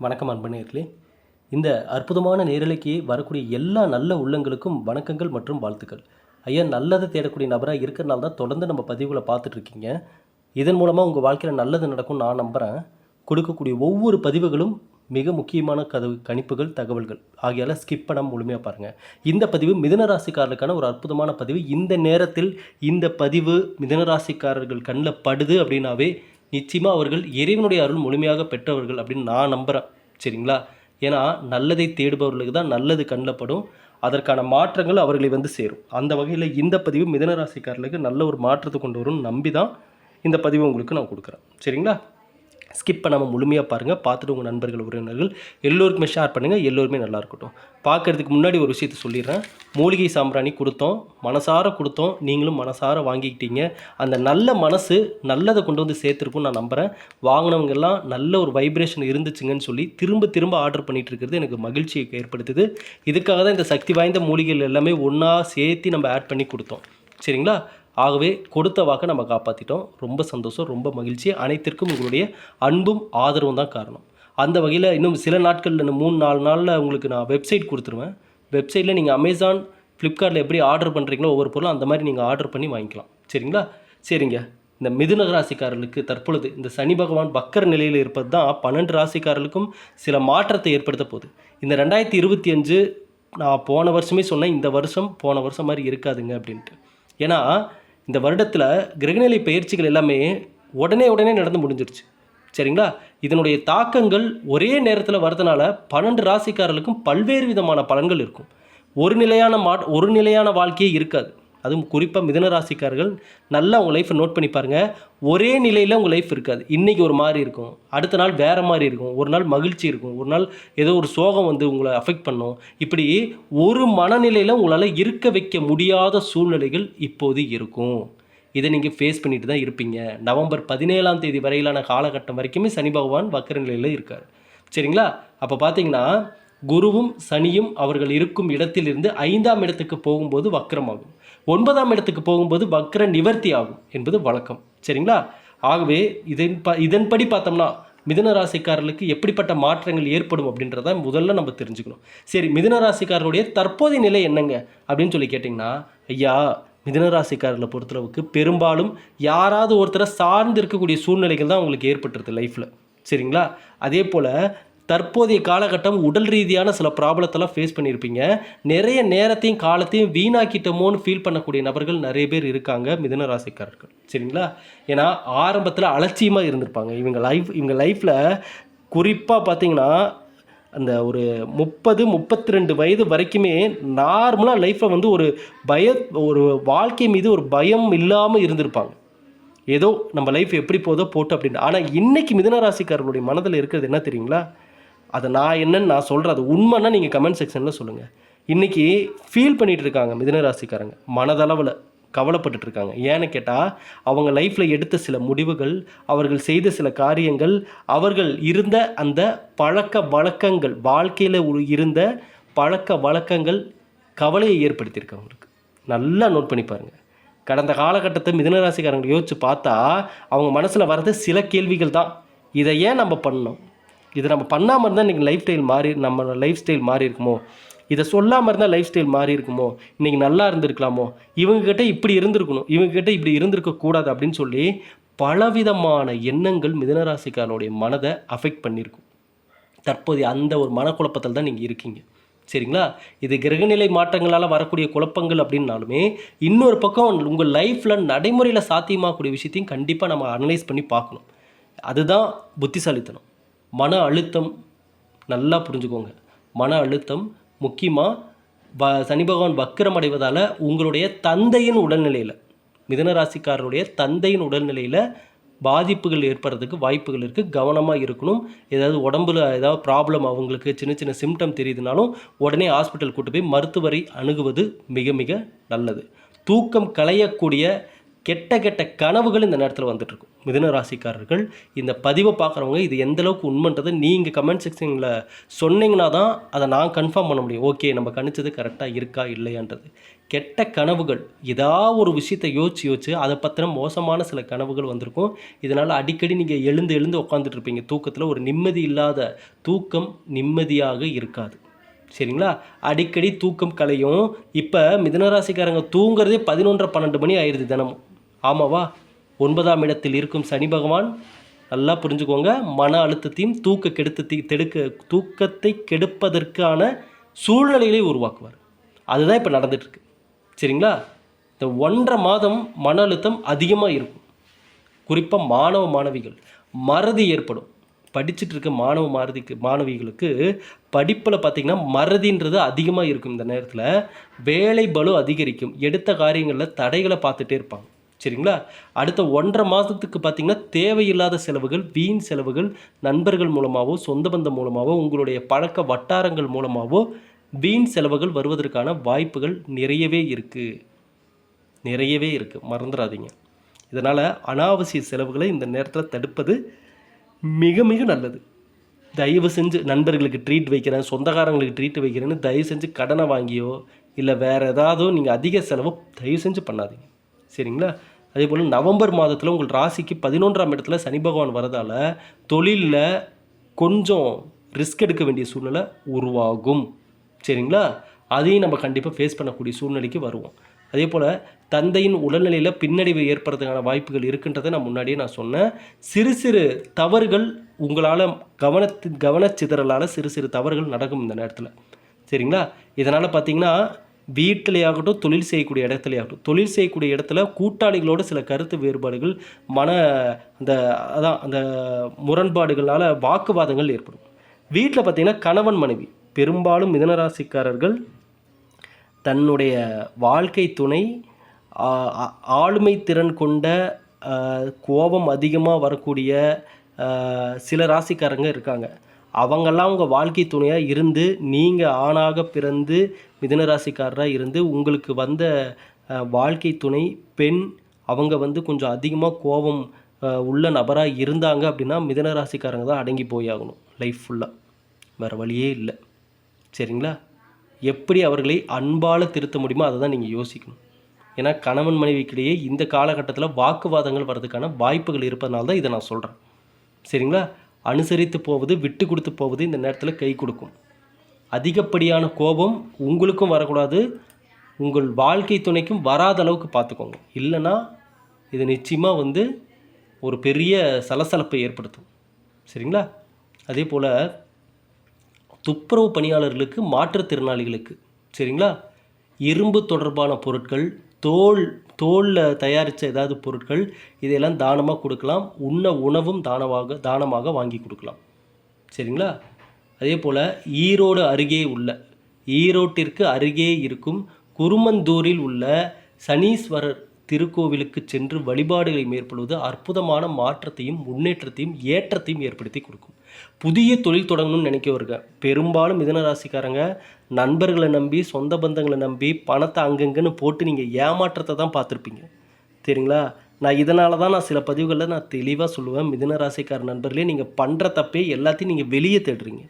வணக்கம் அன்பனேர்களே இந்த அற்புதமான நேரலைக்கு வரக்கூடிய எல்லா நல்ல உள்ளங்களுக்கும் வணக்கங்கள் மற்றும் வாழ்த்துக்கள். ஐயா நல்லதை தேடக்கூடிய நபராக இருக்கிறனால தான் தொடர்ந்து நம்ம பதிவுகளை பார்த்துட்டு இருக்கீங்க இதன் மூலமாக உங்கள் வாழ்க்கையில் நல்லது நடக்கும் நான் நம்புகிறேன் கொடுக்கக்கூடிய ஒவ்வொரு பதிவுகளும் மிக முக்கியமான கதவு கணிப்புகள் தகவல்கள். ஆகியால ஸ்கிப் பண்ணாம முழுமையாக பாருங்கள் இந்த பதிவு மிதனராசிக்காரர்களுக்கான ஒரு அற்புதமான பதிவு. இந்த நேரத்தில் இந்த பதிவு மிதனராசிக்காரர்கள் கண்ணில் படுது அப்படின்னாவே நிச்சயமாக அவர்கள் இறைவனுடைய அருள் முழுமையாக பெற்றவர்கள் அப்படின்னு நான் நம்புகிறேன் சரிங்களா? ஏன்னா நல்லதை தேடுபவர்களுக்கு தான் நல்லது கண்ணில் படும். அதற்கான மாற்றங்கள் அவர்களை வந்து சேரும். அந்த வகையில் இந்த பதிவு மிதனராசிக்காரர்களுக்கு நல்ல ஒரு மாற்றத்தை கொண்டு வரும்னு நம்பி தான் இந்த பதிவு உங்களுக்கு நான் கொடுக்குறேன். சரிங்களா? ஸ்கிப் பண்ணாமல் முழுமையாக பாருங்கள் பார்த்துட்டு உங்கள் நண்பர்கள் உறவினர்கள் எல்லோருக்குமே ஷேர் பண்ணுங்கள் எல்லோருமே நல்லா இருக்கட்டும். பார்க்கறதுக்கு முன்னாடி ஒரு விஷயத்த சொல்லிடுறேன். மூலிகை சாம்பிராணி கொடுத்தோம். மனசார கொடுத்தோம். நீங்களும் மனசார வாங்கிக்கிட்டீங்க. அந்த நல்ல மனசு நல்லதை கொண்டு வந்து சேர்த்துருக்கும் நான் நம்புகிறேன் வாங்கினவங்கெல்லாம் நல்ல ஒரு வைப்ரேஷன் இருந்துச்சுங்கன்னு சொல்லி திரும்ப திரும்ப ஆர்டர் பண்ணிட்டு இருக்கிறது எனக்கு மகிழ்ச்சியை ஏற்படுத்துது. இதுக்காக தான் இந்த சக்தி வாய்ந்த மூலிகைகள் எல்லாமே ஒன்றா சேர்த்து நம்ம ஆட் பண்ணி கொடுத்தோம். சரிங்களா? ஆகவே கொடுத்த வாக்கை நம்ம காப்பாற்றிட்டோம் ரொம்ப சந்தோஷம் ரொம்ப மகிழ்ச்சி. அனைத்திற்கும் உங்களுடைய அன்பும் ஆதரவும் தான் காரணம். அந்த வகையில் இன்னும் சில நாட்களில் இந்த மூணு நாலு நாளில் உங்களுக்கு நான் வெப்சைட் கொடுத்துருவேன். வெப்சைட்டில் நீங்கள் அமேசான் ஃப்ளிப்கார்ட்டில் எப்படி ஆர்டர் பண்ணுறீங்களோ ஒவ்வொரு பொருளும் அந்த மாதிரி நீங்கள் ஆர்டர் பண்ணி வாங்கிக்கலாம். சரிங்களா? சரிங்க. இந்த மிதுன ராசிக்காரர்களுக்கு தற்பொழுது இந்த சனி பகவான் பக்கர் நிலையில் இருப்பது தான் பன்னெண்டு ராசிக்காரர்களுக்கும் சில மாற்றத்தை ஏற்படுத்த போகுது. இந்த ரெண்டாயிரத்தி இருபத்தி அஞ்சு நான் போன வருஷமே சொன்னேன் இந்த வருஷம் போன வருஷம் மாதிரி இருக்காதுங்க அப்படின்ட்டு. ஏன்னா இந்த வருடத்தில் கிரகநிலை பயிற்சிகள் எல்லாமே உடனே உடனே நடந்து முடிஞ்சிருச்சு. சரிங்களா? இதனுடைய தாக்கங்கள் ஒரே நேரத்தில் வரதுனால பன்னெண்டு ராசிக்காரர்களுக்கும் பல்வேறு விதமான பலன்கள் இருக்கும். ஒரு நிலையான மா ஒரு நிலையான வாழ்க்கையே இருக்காது. அதுவும் குறிப்பாக மிதன ராசிக்காரர்கள் நல்லா உங்கள் லைஃப்பை நோட் பண்ணி பாருங்கள் ஒரே நிலையில் உங்கள் லைஃப் இருக்காது. இன்றைக்கி ஒரு மாதிரி இருக்கும். அடுத்த நாள் வேறு மாதிரி இருக்கும். ஒரு நாள் மகிழ்ச்சி இருக்கும். ஒரு நாள் ஏதோ ஒரு சோகம் வந்து உங்களை அஃபெக்ட் பண்ணும். இப்படி ஒரு மனநிலையில் உங்களால் இருக்க வைக்க முடியாத சூழ்நிலைகள் இப்போது இருக்கும். இதை நீங்கள் ஃபேஸ் பண்ணிட்டு தான் இருப்பீங்க. நவம்பர் பதினேழாம் தேதி வரையிலான காலகட்டம் வரைக்குமே சனி பகவான் வக்கர நிலையில் இருக்கார். சரிங்களா? அப்போ பார்த்தீங்கன்னா குருவும் சனியும் அவர்கள் இருக்கும் இடத்திலிருந்து ஐந்தாம் இடத்துக்கு போகும்போது வக்கரமாகும். ஒன்பதாம் இடத்துக்கு போகும்போது வக்ர நிவர்த்தி ஆகும் என்பது வழக்கம். சரிங்களா? ஆகவே இதன் ப இதன்படி பார்த்தோம்னா மிதன ராசிக்காரர்களுக்கு எப்படிப்பட்ட மாற்றங்கள் ஏற்படும் அப்படின்றத முதல்ல நம்ம தெரிஞ்சுக்கணும். சரி மிதன ராசிக்காரருடைய தற்போதைய நிலை என்னங்க? அப்படின்னு சொல்லி கேட்டிங்கன்னா ஐயா மிதன ராசிக்காரர்களை பொறுத்தளவுக்கு பெரும்பாலும் யாராவது ஒருத்தரை சார்ந்து இருக்கக்கூடிய சூழ்நிலைகள் தான் உங்களுக்கு ஏற்பட்டுருது லைஃப்பில் சரிங்களா? அதே போல் தற்போதைய காலகட்டம் உடல் ரீதியான சில ப்ராப்ளத்தெல்லாம் ஃபேஸ் பண்ணியிருப்பீங்க. நிறைய நேரத்தையும் காலத்தையும் வீணாக்கிட்டோமோன்னு ஃபீல் பண்ணக்கூடிய நபர்கள் நிறைய பேர் இருக்காங்க மிதன ராசிக்காரர்கள். சரிங்களா? ஏன்னா ஆரம்பத்தில் அலட்சியமாக இருந்திருப்பாங்க. இவங்க லைஃப் இவங்க லைஃப்பில் குறிப்பாக பார்த்தீங்கன்னா அந்த ஒரு முப்பது முப்பத்தி ரெண்டு வயது வரைக்குமே நார்மலாக லைஃப்பில் வந்து ஒரு பய ஒரு வாழ்க்கை மீது ஒரு பயம் இல்லாமல் இருந்திருப்பாங்க. ஏதோ நம்ம லைஃப் எப்படி போதோ போட்டு அப்படின்னு. ஆனால் இன்றைக்கி மிதனராசிக்காரர்களுடைய மனதில் இருக்கிறது என்ன தெரியுங்களா? அதை நான் என்னன்னு நான் சொல்கிறேன் அது உண்மைன்னா நீங்கள் கமெண்ட் செக்ஷனில் சொல்லுங்கள் இன்றைக்கி ஃபீல் பண்ணிகிட்டு இருக்காங்க மிதுன ராசிக்காரங்க. மனதளவில் கவலைப்பட்டுட்டு இருக்காங்க. ஏன்னு கேட்டால் அவங்க லைஃப்பில் எடுத்த சில முடிவுகள் அவர்கள் செய்த சில காரியங்கள் அவர்கள் இருந்த அந்த பழக்க வழக்கங்கள் வாழ்க்கையில் இருந்த பழக்க வழக்கங்கள் கவலையை ஏற்படுத்தியிருக்கு அவங்களுக்கு. நல்லா நோட் பண்ணி பாருங்கள் கடந்த காலகட்டத்தை மிதனராசிக்காரங்களை யோசித்து பார்த்தா அவங்க மனசில் வர்றது சில கேள்விகள் தான். இதை ஏன் நம்ம பண்ணோம் இதை நம்ம பண்ணாமல் இருந்தால் இன்றைக்கி லைஃப் ஸ்டைல் மாறி நம்ம லைஃப் ஸ்டைல் மாறி இருக்குமோ? இதை சொல்லாமல் இருந்தால் லைஃப் ஸ்டைல் மாறி இருக்குமோ? இன்றைக்கி நல்லா இருந்திருக்கலாமோ? இவங்ககிட்ட இப்படி இருந்திருக்கணும். இவங்ககிட்ட இப்படி இருந்திருக்கக்கூடாது அப்படின்னு சொல்லி பலவிதமான எண்ணங்கள் மிதனராசிக்காரனுடைய மனதை அஃபெக்ட் பண்ணியிருக்கும். தற்போதைய அந்த ஒரு மனக்குழப்பத்தில் தான் நீங்கள் இருக்கீங்க. சரிங்களா? இது கிரகநிலை மாற்றங்களால் வரக்கூடிய குழப்பங்கள் அப்படின்னாலுமே இன்னொரு பக்கம் உங்கள் லைஃப்பில் நடைமுறையில் சாத்தியமாகக்கூடிய விஷயத்தையும் கண்டிப்பாக நம்ம அனலைஸ் பண்ணி பார்க்கணும். அதுதான் புத்திசாலித்தனம். மன அழுத்தம் நல்லா புரிஞ்சுக்கோங்க. மன அழுத்தம் முக்கியமாக வ சனி பகவான் வக்கரம் அடைவதால் உங்களுடைய தந்தையின் உடல்நிலையில் மிதனராசிக்காரருடைய தந்தையின் உடல்நிலையில் பாதிப்புகள் ஏற்படுறதுக்கு வாய்ப்புகள் இருக்குது கவனமாக இருக்கணும். ஏதாவது உடம்புல ஏதாவது ப்ராப்ளம் அவங்களுக்கு சின்ன சின்ன சிம்டம் தெரியுதுனாலும் உடனே ஹாஸ்பிட்டல் கூட்டு போய் மருத்துவரை அணுகுவது மிக மிக நல்லது. தூக்கம் களையக்கூடிய கெட்ட கெட்ட கனவுகள் இந்த நேரத்தில் வந்துட்டுருக்கும். மிதுன ராசிக்காரர்கள் இந்த பதிவை பார்க்குறவங்க இது எந்தளவுக்கு உண்மைன்றதை நீங்கள் கமெண்ட் செக்ஷனில் சொன்னீங்கன்னா தான் அதை நான் கன்ஃபார்ம் பண்ண முடியும். ஓகே நம்ம கணிச்சது கரெக்டாக இருக்கா இல்லையான்றது. கெட்ட கனவுகள் ஏதாவது ஒரு விஷயத்தை யோசிச்சு யோசிச்சு அதை பற்றின மோசமான சில கனவுகள் வந்திருக்கும். இதனால் அடிக்கடி நீங்கள் எழுந்து எழுந்து உட்காந்துட்டு இருப்பீங்க தூக்கத்தில் ஒரு நிம்மதி இல்லாத தூக்கம் நிம்மதியாக இருக்காது. சரிங்களா? அடிக்கடி தூக்கம் கலையும். இப்போ மிதனராசிக்காரங்க தூங்குறதே பதினொன்றரை பன்னெண்டு மணி ஆயிடுது தினமும். ஆமாவா? ஒன்பதாம் இடத்தில் இருக்கும் சனி பகவான் நல்லா புரிஞ்சுக்கோங்க மன அழுத்தத்தையும் தூக்க கெடுத்து தெடுக்க தூக்கத்தை கெடுப்பதற்கான சூழ்நிலைகளை உருவாக்குவார். அதுதான் இப்போ நடந்துட்டுருக்கு. சரிங்களா? இந்த ஒன்றரை மாதம் மன அழுத்தம் அதிகமாக இருக்கும். குறிப்பாக மாணவ மாணவிகள். மறதி ஏற்படும். படிச்சுட்டு இருக்க மாணவ மாருதிக்கு மாணவிகளுக்கு படிப்பில் பார்த்திங்கன்னா மறதின்றது அதிகமாக இருக்கும் இந்த நேரத்தில். வேலை பலு அதிகரிக்கும். எடுத்த காரியங்களில் தடைகளை பார்த்துட்டே இருப்பாங்க. சரிங்களா? அடுத்த ஒன்றரை மாதத்துக்கு பார்த்திங்கன்னா தேவையில்லாத செலவுகள் வீண் செலவுகள் நண்பர்கள் மூலமாகவோ சொந்த பந்தம் மூலமாகவோ உங்களுடைய பழக்க வட்டாரங்கள் மூலமாகவோ வீண் செலவுகள் வருவதற்கான வாய்ப்புகள் நிறையவே இருக்குது நிறையவே இருக்குது மறந்துடாதீங்க. இதனால் அனாவசிய செலவுகளை இந்த நேரத்தில் தடுப்பது மிக மிக நல்லது. தயவு செஞ்சு நண்பர்களுக்கு ட்ரீட் வைக்கிறேன் சொந்தக்காரங்களுக்கு ட்ரீட் வைக்கிறேன்னு தயவு செஞ்சு கடனை வாங்கியோ இல்லை வேறு ஏதாவது நீங்கள் அதிக செலவோ தயவு செஞ்சு பண்ணாதீங்க. சரிங்களா? அதே போல் நவம்பர் மாதத்தில் உங்கள் ராசிக்கு பதினொன்றாம் இடத்துல சனி பகவான் வரதால் தொழிலில் கொஞ்சம் ரிஸ்க் எடுக்க வேண்டிய சூழ்நிலை உருவாகும். சரிங்களா? அதையும் நம்ம கண்டிப்பாக ஃபேஸ் பண்ணக்கூடிய சூழ்நிலைக்கு வருவோம். அதே போல் தந்தையின் உடல்நிலையில் பின்னடைவு ஏற்படுறதுக்கான வாய்ப்புகள் இருக்குன்றதை நான் முன்னாடியே நான் சொன்னேன். சிறு சிறு தவறுகள் உங்களால் கவனத்து கவனச்சிதறலால் சிறு சிறு தவறுகள் நடக்கும் இந்த நேரத்தில். சரிங்களா? இதனால் பார்த்தீங்கன்னா வீட்டிலேயாகட்டும் தொழில் செய்யக்கூடிய இடத்துலையாகட்டும். தொழில் செய்யக்கூடிய இடத்துல கூட்டாளிகளோட சில கருத்து வேறுபாடுகள் மன அந்த அதான் அந்த முரண்பாடுகளால் வாக்குவாதங்கள் ஏற்படும். வீட்டில் பார்த்திங்கன்னா கணவன் மனைவி பெரும்பாலும் மிதனராசிக்காரர்கள் தன்னுடைய வாழ்க்கை துணை ஆளுமை திறன் கொண்ட கோபம் அதிகமாக வரக்கூடிய சில ராசிக்காரங்க இருக்காங்க. அவங்கெல்லாம் உங்கள் வாழ்க்கை துணையாக இருந்து நீங்கள் ஆணாக பிறந்து மிதனராசிக்காரராக இருந்து உங்களுக்கு வந்த வாழ்க்கை துணை பெண் அவங்க வந்து கொஞ்சம் அதிகமாக கோபம் உள்ள நபராக இருந்தாங்க அப்படின்னா மிதனராசிக்காரங்க தான் அடங்கி போயாகணும் லைஃப் ஃபுல்லாக வேறு வழியே இல்லை. சரிங்களா? எப்படி அவர்களை அன்பால் திருத்த முடியுமோ அதை தான் நீங்கள் யோசிக்கணும். ஏன்னா கணவன் மனைவிக்கிடையே இந்த காலகட்டத்தில் வாக்குவாதங்கள் வர்றதுக்கான வாய்ப்புகள் இருப்பதனால தான் இதை நான் சொல்கிறேன் சரிங்களா? அனுசரித்து போவது விட்டு கொடுத்து போவது இந்த நேரத்தில் கை கொடுக்கும். அதிகப்படியான கோபம் உங்களுக்கும் வரக்கூடாது. உங்கள் வாழ்க்கை துணைக்கும் வராத அளவுக்கு பார்த்துக்கோங்க. இல்லைன்னா இது நிச்சயமாக வந்து ஒரு பெரிய சலசலப்பை ஏற்படுத்தும். சரிங்களா? அதே போல் துப்புரவு பணியாளர்களுக்கு மாற்றுத்திறனாளிகளுக்கு சரிங்களா? இரும்பு தொடர்பான பொருட்கள் தோல் தோலில் தயாரித்த ஏதாவது பொருட்கள் இதையெல்லாம் தானமாக கொடுக்கலாம். உண்ண உணவும் தானமாக தானமாக வாங்கி கொடுக்கலாம். சரிங்களா? அதே போல் ஈரோடு அருகே உள்ள ஈரோட்டிற்கு அருகே இருக்கும் குருமந்தூரில் உள்ள சனீஸ்வரர் திருக்கோவிலுக்கு சென்று வழிபாடுகளை மேற்கொள்வது அற்புதமான மாற்றத்தையும் முன்னேற்றத்தையும் ஏற்றத்தையும் ஏற்படுத்தி கொடுக்கும். புதிய தொழில் தொடங்கணும்னு நினைக்கவருங்க பெரும்பாலும் மிதன ராசிக்காரங்க நண்பர்களை நம்பி சொந்த பந்தங்களை நம்பி பணத்தை அங்கங்கன்னு போட்டு நீங்கள் ஏமாற்றத்தை தான் பார்த்துருப்பீங்க. சரிங்களா? நான் இதனால தான் நான் சில பதிவுகளில் நான் தெளிவாக சொல்லுவேன். மிதனராசிக்கார நண்பர்களே நீங்கள் பண்ணுற தப்பே எல்லாத்தையும் நீங்கள் வெளியே தேடுறீங்க.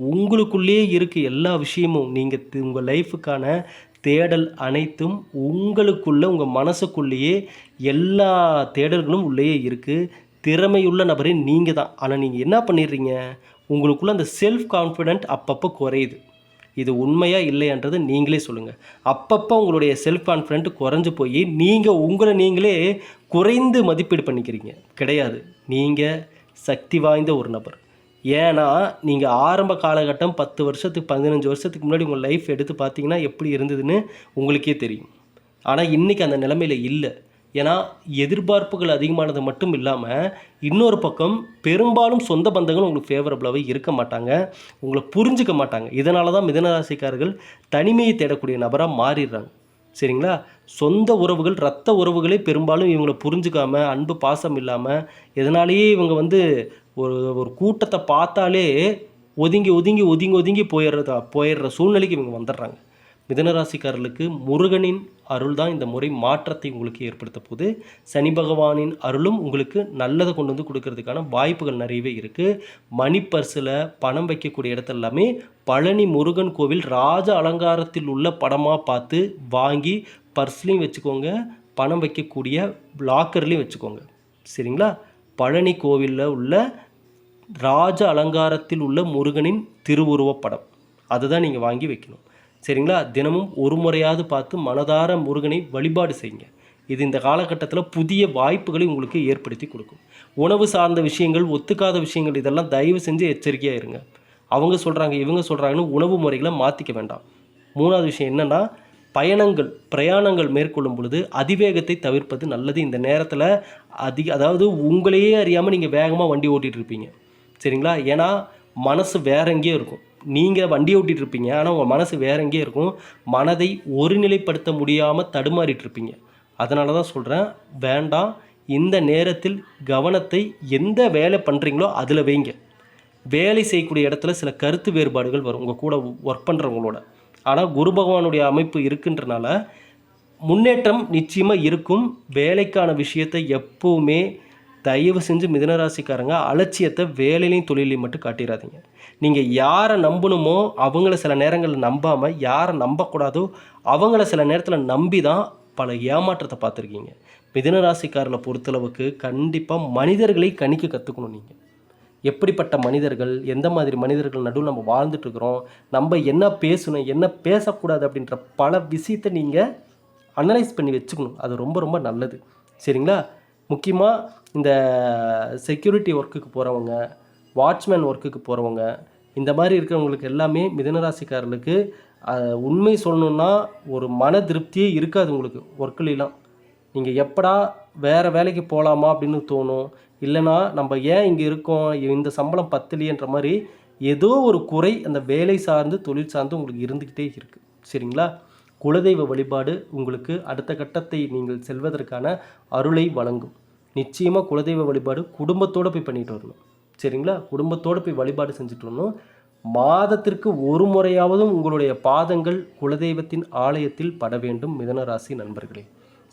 உங்களுக்குள்ளேயே இருக்குது எல்லா விஷயமும் நீங்கள் உங்கள் லைஃபுக்கான தேடல் அனைத்தும் உங்களுக்குள்ளே உங்கள் மனசுக்குள்ளேயே எல்லா தேடல்களும் உள்ளேயே இருக்குது திறமையுள்ள நபரே நீங்கள் தான். ஆனால் நீங்கள் என்ன பண்ணிடுறீங்க? உங்களுக்குள்ளே அந்த செல்ஃப் கான்ஃபிடென்ட் அப்பப்போ குறையுது. இது உண்மையாக இல்லையன்றது நீங்களே சொல்லுங்கள் அப்பப்போ உங்களுடைய செல்ஃப் கான்ஃபிடென்ட் குறைஞ்சி போய் நீங்கள் உங்களை நீங்களே குறைந்து மதிப்பீடு பண்ணிக்கிறீங்க. கிடையாது. நீங்கள் சக்தி வாய்ந்த ஒரு நபர். ஏன்னா நீங்கள் ஆரம்ப காலகட்டம் பத்து வருஷத்துக்கு பதினஞ்சு வருஷத்துக்கு முன்னாடி உங்கள் லைஃப் எடுத்து பார்த்தீங்கன்னா எப்படி இருந்ததுன்னு உங்களுக்கே தெரியும். ஆனால் இன்றைக்கி அந்த நிலைமையில் இல்லை. ஏன்னா எதிர்பார்ப்புகள் அதிகமானது மட்டும் இல்லாமல் இன்னொரு பக்கம் பெரும்பாலும் சொந்த பந்தங்கள் உங்களுக்கு ஃபேவரபுளாகவே இருக்க மாட்டாங்க. உங்களை புரிஞ்சுக்க மாட்டாங்க. இதனால தான் மிதனராசிக்காரர்கள் தனிமையை தேடக்கூடிய நபராக மாறிடுறாங்க. சரிங்களா? சொந்த உறவுகள் ரத்த உறவுகளே பெரும்பாலும் இவங்களை புரிஞ்சுக்காமல் அன்பு பாசம் இல்லாமல் இதனாலேயே இவங்க வந்து ஒரு ஒரு கூட்டத்தை பார்த்தாலே ஒதுங்கி ஒதுங்கி ஒதுங்கி ஒதுங்கி போயிடுறதா போயிடுற சூழ்நிலைக்கு இவங்க வந்துடுறாங்க. மிதனராசிக்காரர்களுக்கு முருகனின் அருள் தான் இந்த முறை மாற்றத்தை உங்களுக்கு ஏற்படுத்த போது சனி பகவானின் அருளும் உங்களுக்கு நல்லதை கொண்டு வந்து கொடுக்கறதுக்கான வாய்ப்புகள் நிறையவே இருக்குது மணி பர்ஸில் பணம் வைக்கக்கூடிய இடத்துல எல்லாமே பழனி முருகன் கோவில் ராஜ அலங்காரத்தில் உள்ள படமாக பார்த்து வாங்கி பர்ஸ்லேயும் வச்சுக்கோங்க பணம் வைக்கக்கூடிய லாக்கர்லேயும் வச்சுக்கோங்க. சரிங்களா? பழனி கோவிலில் உள்ள ராஜ அலங்காரத்தில் உள்ள முருகனின் திருவுருவப்படம். அதுதான் நீங்கள் வாங்கி வைக்கணும். சரிங்களா? தினமும் ஒரு முறையாவது பார்த்து மனதார முருகனை வழிபாடு செய்யுங்க. இது இந்த காலகட்டத்தில் புதிய வாய்ப்புகளை உங்களுக்கு ஏற்படுத்தி கொடுக்கும். உணவு சார்ந்த விஷயங்கள் ஒத்துக்காத விஷயங்கள் இதெல்லாம் தயவு செஞ்சு எச்சரிக்கையாக இருங்க. அவங்க சொல்கிறாங்க இவங்க சொல்கிறாங்கன்னு உணவு முறைகளை மாற்றிக்க வேண்டாம். மூணாவது விஷயம் என்னென்னா பயணங்கள் பிரயாணங்கள் மேற்கொள்ளும் பொழுது அதிவேகத்தை தவிர்ப்பது நல்லது. இந்த நேரத்தில் அதிக அதாவது உங்களையே அறியாமல் நீங்கள் வேகமாக வண்டி ஓட்டிகிட்டு இருப்பீங்க. சரிங்களா? ஏன்னா மனசு வேற எங்கேயோ இருக்கும். நீங்கள் வண்டி ஓட்டிகிட்டு இருப்பீங்க ஆனால் உங்கள் மனசு வேற எங்கேயோ இருக்கும். மனதை ஒருநிலைப்படுத்த முடியாமல் தடுமாறிட்டு இருப்பீங்க. அதனால தான் சொல்கிறேன் வேண்டாம். இந்த நேரத்தில் கவனத்தை எந்த வேலை பண்ணுறீங்களோ அதில் வைங்க. வேலை செய்யக்கூடிய இடத்துல சில கருத்து வேறுபாடுகள் வரும். உங்கள் கூட ஒர்க் பண்ணுறவங்களோட ஆனால் குரு பகவானுடைய அமைப்பு இருக்குன்றனால முன்னேற்றம் நிச்சயமாக இருக்கும். வேலைக்கான விஷயத்தை எப்போவுமே தயவு செஞ்சு மிதனராசிக்காரங்க அலட்சியத்தை வேலையிலையும் தொழிலையும் மட்டும் காட்டிடாதீங்க நீங்கள் யாரை நம்பணுமோ அவங்கள சில நேரங்களில் நம்பாமல் யாரை நம்பக்கூடாதோ அவங்கள சில நேரத்தில் நம்பி தான் பல ஏமாற்றத்தை பார்த்துருக்கீங்க. மிதனராசிக்காரரை பொறுத்தளவுக்கு கண்டிப்பாக மனிதர்களை கணிக்க கற்றுக்கணும் நீங்கள் எப்படிப்பட்ட மனிதர்கள் எந்த மாதிரி மனிதர்கள் நடுவில் நம்ம வாழ்ந்துட்டு இருக்கிறோம் நம்ம என்ன பேசணும் என்ன பேசக்கூடாது அப்படின்ற பல விஷயத்தை நீங்கள் அனலைஸ் பண்ணி வச்சுக்கணும். அது ரொம்ப ரொம்ப நல்லது. சரிங்களா? முக்கியமாக இந்த செக்யூரிட்டி ஒர்க்குக்கு போகிறவங்க வாட்ச்மேன் ஒர்க்குக்கு போகிறவங்க இந்த மாதிரி இருக்கிறவங்களுக்கு எல்லாமே மிதனராசிக்காரர்களுக்கு உண்மை சொல்லணுன்னா ஒரு மன திருப்தியே இருக்காது உங்களுக்கு ஒர்க்லாம் நீங்கள் எப்படா வேறு வேலைக்கு போகலாமா அப்படின்னு தோணும் இல்லைனா நம்ம ஏன் இங்கே இருக்கோம்? இந்த சம்பளம் பத்தலையன்ற மாதிரி ஏதோ ஒரு குறை அந்த வேலை சார்ந்து தொழில் சார்ந்து உங்களுக்கு இருந்துக்கிட்டே இருக்குது சரிங்களா? குலதெய்வ வழிபாடு உங்களுக்கு அடுத்த கட்டத்தை நீங்கள் செல்வதற்கான அருளை வழங்கும். நிச்சயமாக குலதெய்வ வழிபாடு குடும்பத்தோடு போய் பண்ணிட்டு வரணும். சரிங்களா? குடும்பத்தோடு போய் வழிபாடு செஞ்சுட்டு வரணும். மாதத்திற்கு ஒரு முறையாவதும் உங்களுடைய பாதங்கள் குலதெய்வத்தின் ஆலயத்தில் பட வேண்டும். மிதனராசி நண்பர்களே.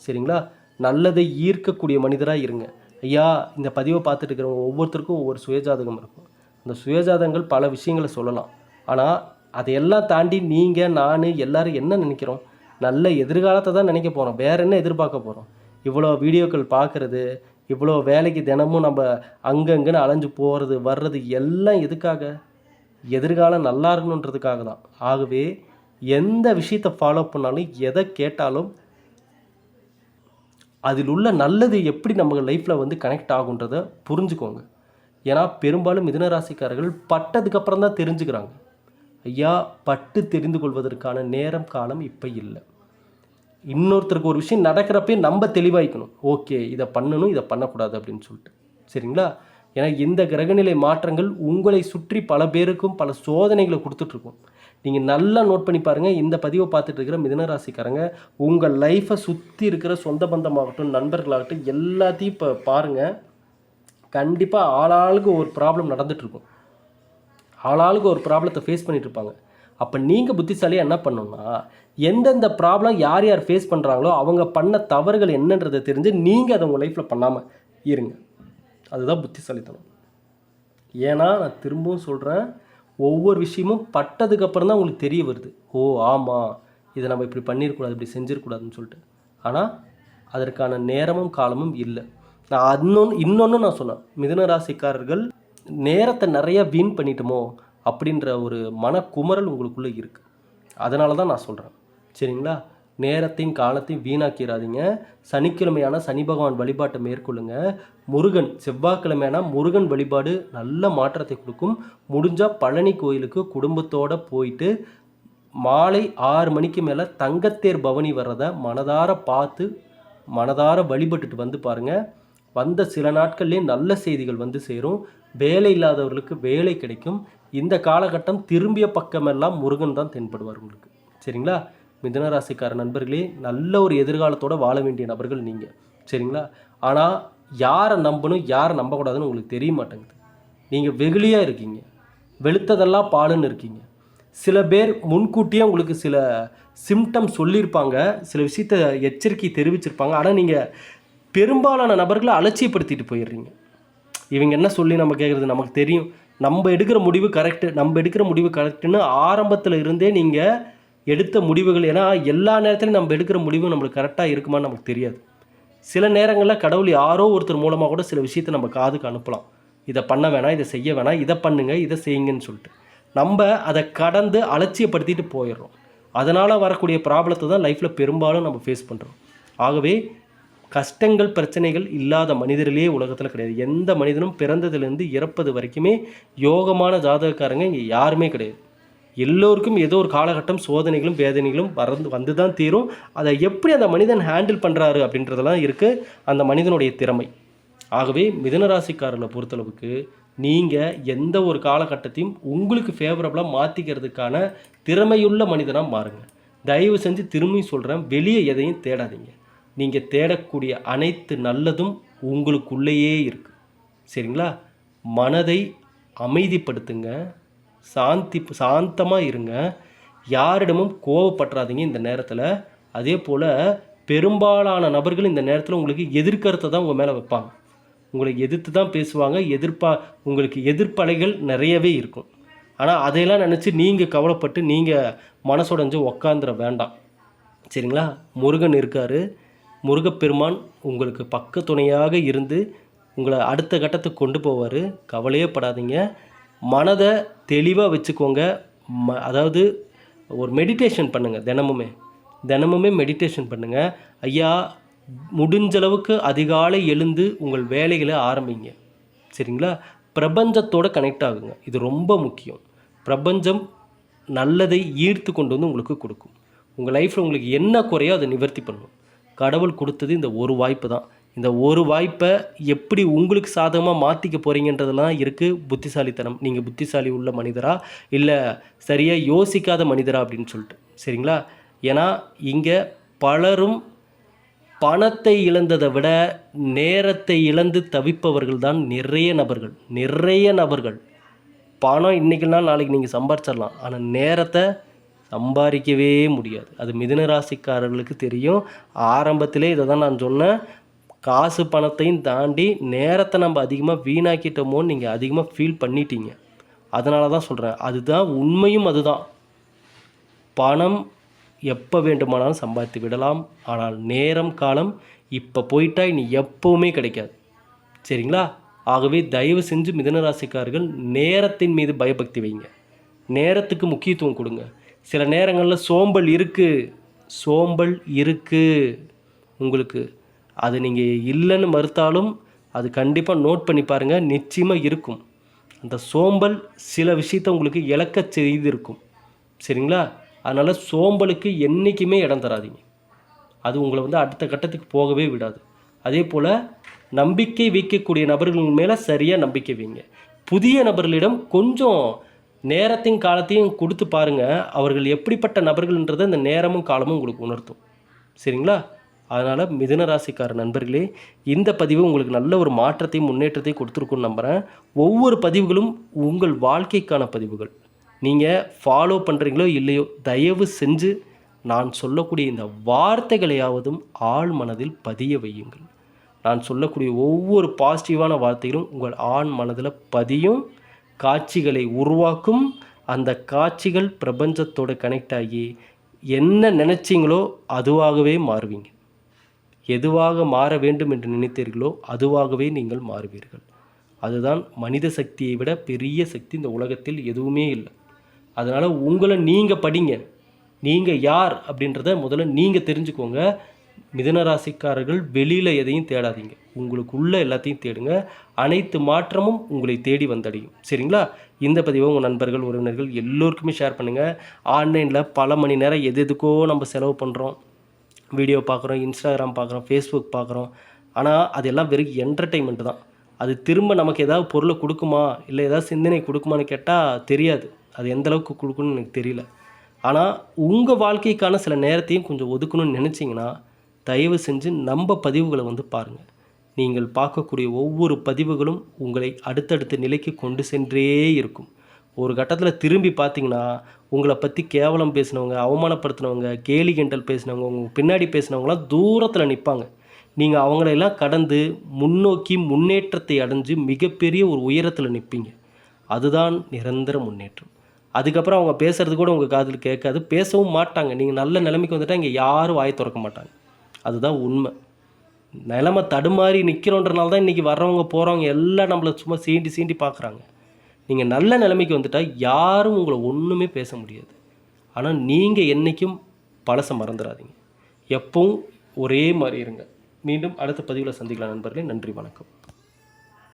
சரிங்களா? நல்லதை ஈர்க்கக்கூடிய மனிதராக இருங்க. ஐயா இந்த பதிவை பார்த்துட்டு இருக்கிறவங்க ஒவ்வொருத்தருக்கும் ஒவ்வொரு சுயஜாதகம் இருக்கும். அந்த சுயஜாதகங்கள் பல விஷயங்களை சொல்லலாம். ஆனால் அதையெல்லாம் தாண்டி நீங்கள் நான் எல்லோரும் என்ன நினைக்கிறோம்? நல்ல எதிர்காலத்தை தான் நினைக்க போகிறோம் வேறு என்ன எதிர்பார்க்க போகிறோம் இவ்வளோ வீடியோக்கள் பார்க்குறது இவ்வளோ வேலைக்கு தினமும் நம்ம அங்கங்கன்னு அலைஞ்சு போகிறது வர்றது எல்லாம் எதுக்காக? எதிர்காலம் நல்லா இருக்கணுன்றதுக்காக தான். ஆகவே எந்த விஷயத்தை ஃபாலோ பண்ணாலும் எதை கேட்டாலும் அதில் உள்ள நல்லது எப்படி நம்ம லைஃப்பில் வந்து கனெக்ட் ஆகுன்றதை புரிஞ்சுக்கோங்க. ஏன்னா பெரும்பாலும் மிதனராசிக்காரர்கள் பட்டதுக்கப்புறம் தான் தெரிஞ்சுக்கிறாங்க. ஐயா பட்டு தெரிந்து கொள்வதற்கான நேரம் காலம் இப்போ இல்லை. இன்னொருத்தருக்கு ஒரு விஷயம் நடக்கிறப்பே நம்ம தெளிவாய்க்கணும். ஓகே இதை பண்ணணும் இதை பண்ணக்கூடாது அப்படின்னு சொல்லிட்டு. சரிங்களா? ஏன்னா இந்த கிரகநிலை மாற்றங்கள் உங்களை சுற்றி பல பேருக்கும் பல சோதனைகளை கொடுத்துட்ருக்கும் நீங்கள் நல்லா நோட் பண்ணி பாருங்கள் இந்த பதிவை பார்த்துட்டு இருக்கிற மிதனராசிக்காரங்க உங்கள் லைஃப்பை சுற்றி இருக்கிற சொந்த பந்தமாகட்டும் நண்பர்களாகட்டும் எல்லாத்தையும் இப்போ பாருங்கள் கண்டிப்பாக ஆளாளுக்கு ஒரு ப்ராப்ளம் நடந்துகிட்ருக்கும் ஆளாளுக்கு ஒரு ப்ராப்ளத்தை ஃபேஸ் பண்ணிகிட்ருப்பாங்க இருப்பாங்க. அப்போ நீங்கள் புத்திசாலியாக என்ன பண்ணணும்னா எந்தெந்த ப்ராப்ளம் யார் யார் ஃபேஸ் பண்ணுறாங்களோ அவங்க பண்ண தவறுகள் என்னன்றதை தெரிஞ்சு நீங்கள் அதை உங்கள் லைஃப்பில் பண்ணாமல் இருங்க. அதுதான் புத்திசாலித்தனம். ஏன்னா நான் திரும்பவும் சொல்கிறேன் ஒவ்வொரு விஷயமும் பட்டதுக்கப்புறம் தான் உங்களுக்கு தெரிய வருது. ஓ ஆமாம் இதை நம்ம இப்படி பண்ணியிருக்கூடாது இப்படி செஞ்சிருக்கூடாதுன்னு சொல்லிட்டு. ஆனால் அதற்கான நேரமும் காலமும் இல்லை. நான் இன்னொன்று இன்னொன்று நான் சொன்னேன். மிதுன ராசிக்காரர்கள் நேரத்தை நிறைய வீண் பண்ணிட்டோமோ அப்படின்ற ஒரு மனக்குமரல் உங்களுக்குள்ளே இருக்குது அதனால தான் நான் சொல்கிறேன் சரிங்களா? நேரத்தையும் காலத்தையும் வீணாக்கிறாதீங்க. சனிக்கிழமையான சனி பகவான் வழிபாட்டை மேற்கொள்ளுங்க. முருகன் செவ்வாய்க்கிழமையான முருகன் வழிபாடு நல்ல மாற்றத்தை கொடுக்கும். முடிஞ்சால் பழனி கோயிலுக்கு குடும்பத்தோடு போயிட்டு மாலை ஆறு மணிக்கு மேலே தங்கத்தேர் பவனி வர்றதை மனதார பார்த்து மனதார வழிபட்டுட்டு வந்து பாருங்க. வந்த சில நாட்கள்லேயே நல்ல செய்திகள் வந்து சேரும். வேலை இல்லாதவர்களுக்கு வேலை கிடைக்கும். இந்த காலகட்டம் திரும்பிய பக்கமெல்லாம் முருகன் தான் தென்படுவார் உங்களுக்கு. சரிங்களா? மிதனராசிக்கார நண்பர்களே நல்ல ஒரு எதிர்காலத்தோட வாழ வேண்டிய நபர்கள் நீங்கள் சரிங்களா? ஆனால் யாரை நம்பணும் யாரை நம்பக்கூடாதுன்னு உங்களுக்கு தெரிய மாட்டேங்குது. நீங்கள் வெகுளியாக இருக்கீங்க. வெளுத்ததெல்லாம் பாலுன்னு இருக்கீங்க. சில பேர் முன்கூட்டியே உங்களுக்கு சில சிம்டம் சொல்லியிருப்பாங்க. சில விஷயத்த எச்சரிக்கை தெரிவிச்சிருப்பாங்க. ஆனால் நீங்கள் பெரும்பாலான நபர்களை அலட்சியப்படுத்திட்டு போயிடுறீங்க. இவங்க என்ன சொல்லி நம்ம கேட்குறது நமக்கு தெரியும். நம்ம எடுக்கிற முடிவு கரெக்டு நம்ம எடுக்கிற முடிவு கரெக்டுன்னு ஆரம்பத்தில் இருந்தே நீங்கள் எடுத்த முடிவுகள் ஏன்னா எல்லா நேரத்துலையும் நம்ம எடுக்கிற முடிவு நம்மளுக்கு கரெக்டாக இருக்குமான்னு நமக்கு தெரியாது. சில நேரங்களில் கடவுள் யாரோ ஒருத்தர் மூலமாக கூட சில விஷயத்தை நம்ம காதுக்கு அனுப்பலாம். இதை பண்ண வேணாம் இதை செய்ய வேணாம் இதை பண்ணுங்க இதை செய்யுங்கன்னு சொல்லிட்டு. நம்ம அதை கடந்து அலட்சியப்படுத்திட்டு போயிடுறோம். அதனால் வரக்கூடிய ப்ராப்ளத்தை தான் லைஃப்பில் பெரும்பாலும் நம்ம ஃபேஸ் பண்ணுறோம் ஆகவே கஷ்டங்கள் பிரச்சனைகள் இல்லாத மனிதர்களே உலகத்தில் கிடையாது. எந்த மனிதனும் பிறந்ததுலேருந்து இறப்பது வரைக்குமே யோகமான ஜாதகக்காரங்க இங்கே யாருமே கிடையாது. எல்லோருக்கும் ஏதோ ஒரு காலகட்டம் சோதனைகளும் வேதனைகளும் வரந்து வந்து தான் தீரும். அதை எப்படி அந்த மனிதன் ஹேண்டில் பண்ணுறாரு அப்படின்றதெல்லாம் இருக்குது அந்த மனிதனுடைய திறமை. ஆகவே மிதனராசிக்காரர்களை பொறுத்தளவுக்கு நீங்கள் எந்த ஒரு காலகட்டத்தையும் உங்களுக்கு ஃபேவரபுளாக மாற்றிக்கிறதுக்கான திறமையுள்ள மனிதனாக மாறுங்க. தயவு செஞ்சு திரும்பி சொல்கிறேன் வெளியே எதையும் தேடாதீங்க. நீங்கள் தேடக்கூடிய அனைத்து நல்லதும் உங்களுக்குள்ளேயே இருக்குது சரிங்களா? மனதை அமைதிப்படுத்துங்க. சாந்தி சாந்தமாக இருங்க. யாரிடமும் கோவப்பட்டுறாதீங்க இந்த நேரத்தில். அதே போல் பெரும்பாலான நபர்கள் இந்த நேரத்தில் உங்களுக்கு எதிர்கருத்தை தான் உங்கள் மேலே வைப்பாங்க. உங்களை எதிர்த்து தான் பேசுவாங்க. எதிர்ப்பா உங்களுக்கு எதிர்ப்பலைகள் நிறையவே இருக்கும். ஆனால் அதையெல்லாம் நினச்சி நீங்கள் கவலைப்பட்டு நீங்கள் மனசுடைஞ்சு உக்காந்துட வேண்டாம். சரிங்களா? முருகன் இருக்கார். முருகப்பெருமான் உங்களுக்கு பக்க துணையாக இருந்து உங்களை அடுத்த கட்டத்துக்கு கொண்டு போவார். கவலையே படாதீங்க. மனதை தெளிவாக வச்சுக்கோங்க. ம அதாவது ஒரு மெடிடேஷன் பண்ணுங்கள் தினமுமே. தினமுமே மெடிடேஷன் பண்ணுங்கள் ஐயா முடிஞ்ச அளவுக்கு அதிகாலை எழுந்து உங்கள் வேலைகளை ஆரம்பிங்க. சரிங்களா? பிரபஞ்சத்தோடு கனெக்ட் ஆகுங்க. இது ரொம்ப முக்கியம். பிரபஞ்சம் நல்லதை ஈர்த்து கொண்டு வந்து உங்களுக்கு கொடுக்கும். உங்கள் லைஃப்பில் உங்களுக்கு என்ன குறையோ அதை நிவர்த்தி பண்ணும். கடவுள் கொடுத்தது இந்த ஒரு வாய்ப்பு தான். இந்த ஒரு வாய்ப்பை எப்படி உங்களுக்கு சாதகமாக மாற்றிக்க போகிறீங்கன்றதெல்லாம் இருக்குது புத்திசாலித்தனம். நீங்கள் புத்திசாலி உள்ள மனிதரா? இல்லை சரியாக யோசிக்காத மனிதரா அப்படின்னு சொல்லிட்டு. சரிங்களா? ஏன்னா இங்கே பலரும் பணத்தை இழந்ததை விட நேரத்தை இழந்து தவிப்பவர்கள் தான் நிறைய நபர்கள். நிறைய நபர்கள். பணம் இன்றைக்கினா நாளைக்கு நீங்கள் சம்பாரிச்சிடலாம். ஆனால் நேரத்தை சம்பாதிக்கவே முடியாது. அது மிதுன ராசிக்காரர்களுக்கு தெரியும். ஆரம்பத்திலே இதை தான் நான் சொன்னேன். காசு பணத்தையும் தாண்டி நேரத்தை நம்ம அதிகமாக வீணாக்கிட்டோமோன்னு நீங்கள் அதிகமாக ஃபீல் பண்ணிட்டீங்க. அதனால தான் சொல்கிறேன் அதுதான் உண்மையும் அதுதான். பணம் எப்போ வேண்டுமானாலும் சம்பாதித்து விடலாம். ஆனால் நேரம் காலம் இப்போ போயிட்டா இனி எப்போவுமே கிடைக்காது. சரிங்களா? ஆகவே தயவு செஞ்சு மிதனராசிக்காரர்கள் நேரத்தின் மீது பயபக்தி வைங்க. நேரத்துக்கு முக்கியத்துவம் கொடுங்க. சில நேரங்களில் சோம்பல் இருக்குது சோம்பல் இருக்குது உங்களுக்கு அது நீங்கள் இல்லைன்னு மறுத்தாலும் அது கண்டிப்பாக நோட் பண்ணி பாருங்கள் நிச்சயமாக இருக்கும். அந்த சோம்பல் சில விஷயத்தை உங்களுக்கு இழக்க செய்திருக்கும். சரிங்களா? அதனால் சோம்பலுக்கு என்றைக்குமே இடம் தராதீங்க. அது உங்களை வந்து அடுத்த கட்டத்துக்கு போகவே விடாது. அதே போல் நம்பிக்கை வைக்கக்கூடிய நபர்கள் மேலே சரியாக நம்பிக்கை வைங்க. புதிய நபர்களிடம் கொஞ்சம் நேரத்தையும் காலத்தையும் கொடுத்து பாருங்கள் அவர்கள் எப்படிப்பட்ட நபர்கள்ன்றதை இந்த நேரமும் காலமும் உங்களுக்கு உணர்த்தும். சரிங்களா? அதனால் மிதுனராசிக்கார நண்பர்களே இந்த பதிவு உங்களுக்கு நல்ல ஒரு மாற்றத்தையும் முன்னேற்றத்தையும் கொடுத்துருக்குன்னு நம்புகிறேன் ஒவ்வொரு பதிவுகளும் உங்கள் வாழ்க்கைக்கான பதிவுகள். நீங்கள் ஃபாலோ பண்ணுறீங்களோ இல்லையோ தயவு செஞ்சு நான் சொல்லக்கூடிய இந்த வார்த்தைகளையாவதும் ஆழ் மனதில் பதிய வையுங்கள். நான் சொல்லக்கூடிய ஒவ்வொரு பாசிட்டிவான வார்த்தைகளும் உங்கள் ஆண் மனதில் பதியும். காட்சிகளை உருவாக்கும். அந்த காட்சிகள் பிரபஞ்சத்தோடு கனெக்ட் ஆகி என்ன நினச்சிங்களோ அதுவாகவே மாறுவீங்க. எதுவாக மாற வேண்டும் என்று நினைத்தீர்களோ அதுவாகவே நீங்கள் மாறுவீர்கள். அதுதான் மனித சக்தியை விட பெரிய சக்தி இந்த உலகத்தில் எதுவுமே இல்லை. அதனால் உங்களை நீங்கள் படிங்க. நீங்கள் யார் அப்படின்றத முதல்ல நீங்கள் தெரிஞ்சுக்கோங்க. மிதனராசிக்காரர்கள் வெளியில் எதையும் தேடாதீங்க. உங்களுக்குள்ள எல்லாத்தையும் தேடுங்க. அனைத்து மாற்றமும் உங்களை தேடி வந்தடையும். சரிங்களா? இந்த பதிவை உங்கள் நண்பர்கள் உறவினர்கள் எல்லோருக்குமே ஷேர் பண்ணுங்கள் ஆன்லைனில் பல மணி நேரம் எது எதுக்கோ நம்ம செலவு பண்ணுறோம் வீடியோ பார்க்குறோம் இன்ஸ்டாகிராம் பார்க்குறோம் ஃபேஸ்புக் பார்க்குறோம். ஆனால் அதெல்லாம் வெறும் என்டர்டெயின்மெண்ட் தான். அது திரும்ப நமக்கு ஏதாவது பொருளை கொடுக்குமா? இல்லை ஏதாவது சிந்தனை கொடுக்குமான்னு கேட்டால் தெரியாது. அது எந்த அளவுக்கு கொடுக்குன்னு எனக்கு தெரியல. ஆனால் உங்கள் வாழ்க்கைக்கான சில நேரத்தையும் கொஞ்சம் ஒதுக்கணும்னு நினச்சிங்கன்னா தயவு செஞ்சு நம்ம பதிவுகளை வந்து பாருங்கள் நீங்கள் பார்க்கக்கூடிய ஒவ்வொரு பதிவுகளும் உங்களை அடுத்தடுத்த நிலைக்கு கொண்டு சென்றே இருக்கும். ஒரு கட்டத்தில் திரும்பி பார்த்தீங்கன்னா உங்களை பற்றி கேவலம் பேசினவங்க அவமானப்படுத்தினவங்க கேலி கிண்டல் பேசினவங்க உங்கள் பின்னாடி பேசினவங்களாம் தூரத்தில் நிற்பாங்க நீங்கள் அவங்களெல்லாம் கடந்து முன்னோக்கி முன்னேற்றத்தை அடைஞ்சு மிகப்பெரிய ஒரு உயரத்தில் நிற்பீங்க அதுதான் நிரந்தர முன்னேற்றம். அதுக்கப்புறம் அவங்க பேசுறது கூட உங்கள் காதில் கேட்காது. பேசவும் மாட்டாங்க. நீங்கள் நல்ல நிலைமைக்கு வந்துட்டால் இங்கே யாரும் வாய் திறக்க மாட்டாங்க. அதுதான் உண்மை. நிலமை தடுமாறி நிற்கிறோன்றனால தான் இன்றைக்கி வர்றவங்க போகிறவங்க எல்லாம் நம்மளை சும்மா சீண்டி சீண்டி பார்க்குறாங்க. நீங்கள் நல்ல நிலைமைக்கு வந்துட்டால் யாரும் உங்களை ஒன்றுமே பேச முடியாது. ஆனால் நீங்கள் என்றைக்கும் பழசை மறந்துடாதீங்க எப்பவும் ஒரே மாதிரி இருங்க. மீண்டும் அடுத்த பதிவில் சந்திக்கலாம் நண்பர்களே. நன்றி வணக்கம்.